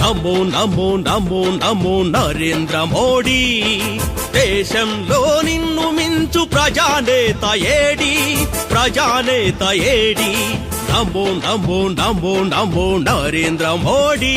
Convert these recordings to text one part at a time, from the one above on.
నమో నమో నమో నమో నరేంద్ర మోడీ. దేశంలో నిన్ను మించు ప్రజానేత AD ప్రజానేత AD. నమో నమో నమో నమో నరేంద్ర మోడీ.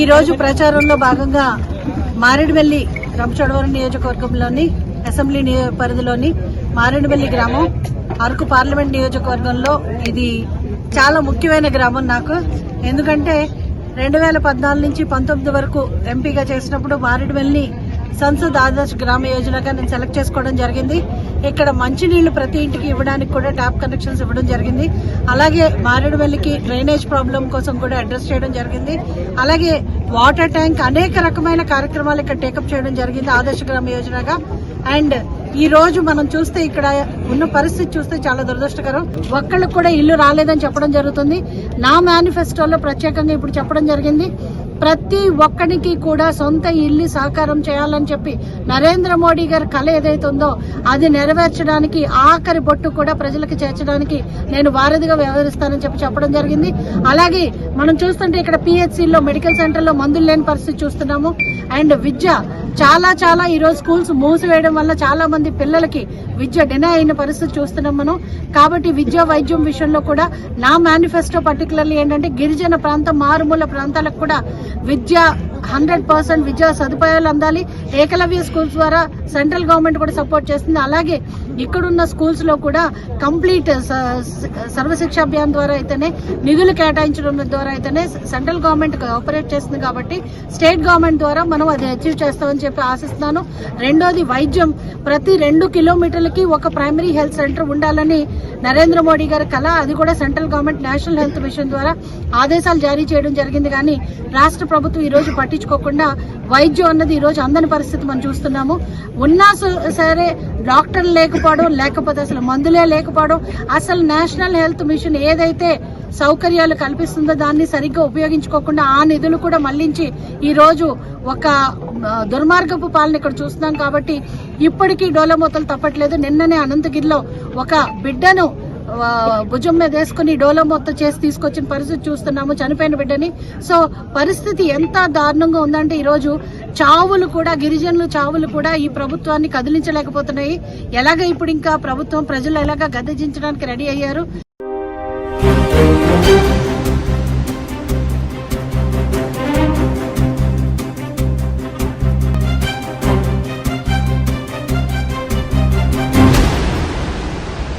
ఈరోజు ప్రచారంలో భాగంగా మారేడుమల్లి రంచడవరం నియోజకవర్గంలోని అసెంబ్లీ నియో- పరిధిలోని మారేడుమల్లి గ్రామం అరకు పార్లమెంట్ నియోజకవర్గంలో ఇది చాలా ముఖ్యమైన గ్రామం నాకు. ఎందుకంటే రెండు వేల పద్నాలుగు నుంచి పంతొమ్మిది వరకు ఎంపీగా చేసినప్పుడు మారేడుమల్లి సంసద్ ఆదర్శ్ గ్రామ యోజనగా నేను సెలెక్ట్ చేసుకోవడం జరిగింది. ఇక్కడ మంచినీళ్ళు ప్రతి ఇంటికి ఇవ్వడానికి కూడా ట్యాప్ కనెక్షన్స్ ఇవ్వడం జరిగింది. అలాగే మారేడుమల్లికి డ్రైనేజ్ ప్రాబ్లం కోసం కూడా అడ్రస్ చేయడం జరిగింది. అలాగే వాటర్ ట్యాంక్ అనేక రకమైన కార్యక్రమాలు ఇక్కడ టేకప్ చేయడం జరిగింది ఆదర్శ గ్రామ యోజనగా. అండ్ ఈ రోజు మనం చూస్తే ఇక్కడ ఉన్న పరిస్థితి చూస్తే చాలా దురదృష్టకరం. ఒక్కళ్ళకు కూడా ఇల్లు రాలేదని చెప్పడం జరుగుతుంది. నా మేనిఫెస్టోలో ప్రత్యేకంగా ఇప్పుడు చెప్పడం జరిగింది. ప్రతి ఒక్కడికి కూడా సొంత ఇల్లు సాకారం చేయాలని చెప్పి నరేంద్ర మోడీ గారి కళ ఏదైతే ఉందో అది నెరవేర్చడానికి ఆఖరి బొట్టు కూడా ప్రజలకు చేర్చడానికి నేను వారధిగా వ్యవహరిస్తానని చెప్పి చెప్పడం జరిగింది. అలాగే మనం చూస్తుంటే ఇక్కడ పిహెచ్సిలో మెడికల్ సెంటర్లో మందులు లేని పరిస్థితి చూస్తున్నాము. అండ్ విద్య చాలా చాలా ఈరోజు స్కూల్స్ మూసివేయడం వల్ల చాలా మంది పిల్లలకి విద్య డినై అయిన పరిస్థితి చూస్తున్నాం మనం. కాబట్టి విద్య వైద్యం విషయంలో కూడా నా మేనిఫెస్టో పర్టికులర్లీ ఏంటంటే గిరిజన ప్రాంతం మారుమూల ప్రాంతాలకు కూడా విద్య హండ్రెడ్ పర్సెంట్ విద్యా సదుపాయాలు అందాలి. ఏకలవ్య స్కూల్స్ ద్వారా సెంట్రల్ గవర్నమెంట్ కూడా సపోర్ట్ చేస్తుంది. అలాగే ఇక్కడున్న స్కూల్స్లో కూడా కంప్లీట్ సర్వశిక్ష అభియాన్ ద్వారా అయితేనే నిధులు కేటాయించడం ద్వారా అయితేనే సెంట్రల్ గవర్నమెంట్ ఆపరేట్ చేస్తుంది కాబట్టి స్టేట్ గవర్నమెంట్ ద్వారా మనం అది అచీవ్ చేస్తామని చెప్పి ఆశిస్తున్నాను. రెండోది వైద్యం. ప్రతి రెండు కిలోమీటర్లకి ఒక ప్రైమరీ హెల్త్ సెంటర్ ఉండాలని నరేంద్ర మోడీ గారి కళ అది కూడా central government national health mission ద్వారా ఆదేశాలు జారీ చేయడం జరిగింది. కానీ రాష్ట్ర ప్రభుత్వం ఈ రోజు పట్టించుకోకుండా వైద్యం అన్నది ఈరోజు అందని పరిస్థితి మనం చూస్తున్నాము. ఉన్నా సరే డాక్టర్లు లేకపోవడం లేకపోతే అసలు మందులే లేకపోవడం అసలు నేషనల్ హెల్త్ మిషన్ ఏదైతే సౌకర్యాలు కల్పిస్తుందో దాన్ని సరిగ్గా ఉపయోగించుకోకుండా ఆ నిధులు కూడా మళ్ళించి ఈరోజు ఒక దుర్మార్గపు పాలన ఇక్కడ చూస్తున్నాం కాబట్టి ఇప్పటికీ డోలమూతలు తప్పట్లేదు. నిన్ననే అనంతగిరిలో ఒక బిడ్డను భుజం మీద వేసుకుని డోలో మొత్తం చేసి తీసుకొచ్చిన పరిస్థితి చూస్తున్నాము చనిపోయిన బిడ్డని. సో పరిస్థితి ఎంత దారుణంగా ఉందంటే ఈరోజు చావులు కూడా గిరిజనులు చావులు కూడా ఈ ప్రభుత్వాన్ని కదిలించలేకపోతున్నాయి. ఎలాగ ఇప్పుడు ఇంకా ప్రభుత్వం ప్రజలు ఎలాగ గద్దెదించడానికి రెడీ అయ్యారు?